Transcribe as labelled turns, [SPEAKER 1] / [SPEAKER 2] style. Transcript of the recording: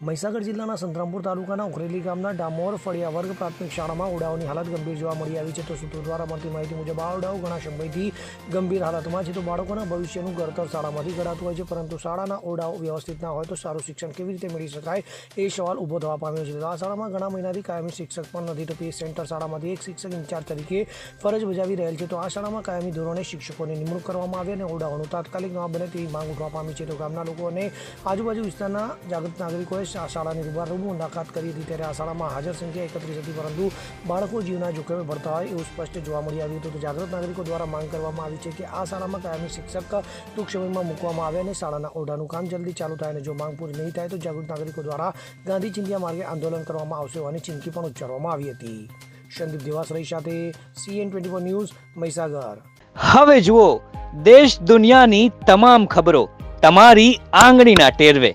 [SPEAKER 1] મહીસાગર જિલ્લાના સંતરામપુર તાલુકાના ઉખરેલી ગામના ડામોર ફળિયા વર્ગ પ્રાથમિક શાળામાં ઓરડાઓની હાલત ગંભીર જોવા મળી આવી છે. તો સૂત્રો દ્વારા મળતી માહિતી મુજબ આ ઓરડાઓ ઘણા સમયથી ગંભીર હાલતમાં છે. તો બાળકોના ભવિષ્યનું ઘડતર શાળામાંથી ઘડાતું હોય છે, પરંતુ શાળાના ઓરડાઓ વ્યવસ્થિત ના હોય તો સારું શિક્ષણ કેવી રીતે મેળવી શકાય એ સવાલ ઊભો થવા પામ્યો છે. આ શાળામાં ઘણા મહિનાથી કાયમી શિક્ષક પણ નથી. તો પી સેન્ટર શાળામાંથી એક શિક્ષક ઇન્ચાર્જ તરીકે ફરજ બજાવી રહેલ છે. તો આ શાળામાં કાયમી ધોરણે શિક્ષકોની નિમણૂક કરવામાં આવી અને ઓરડાઓનું તાત્કાલિક ન બને તેવી માંગ ઉઠવા પામી છે. તો ગામના લોકો અને આજુબાજુ વિસ્તારના જાગૃત નાગરિકોએ શા- શાળાની રૂબરૂ મુલાકાત કરી હતી ત્યારે આ શાળામાં હાજર સંખ્યા એકત્રીસ હતી, પરંતુ બાળકો જીવના જોખમે ભરતા હોય એવું સ્પષ્ટ જોવા મળી આવ્યું હતું. તો જાગૃત નાગરિકો દ્વારા માંગ કરવામાં આવી છે કે આ શાળામાં કાયમી શિક્ષક ટૂંક સમયમાં મૂકવામાં આવે અને શાળાના ઓરડાનું કામ જલ્દી ચાલુ થાય અને જો માંગ પૂરી નહીં થાય તો જાગૃત નાગરિકો દ્વારા ગાંધી ચિંધ્યા માર્ગે આંદોલન કરવામાં આવશે હોવાની ચીમકી પણ ઉચ્ચારવામાં આવી હતી. સંદીપ દેવાસરાઈ સાથે સીએન ટ્વેન્ટી ન્યૂઝ, મહીસાગર.
[SPEAKER 2] હવે જુઓ, દેશ દુનિયાની તમામ ખબરો તમારી આંગળીના ટેરવે.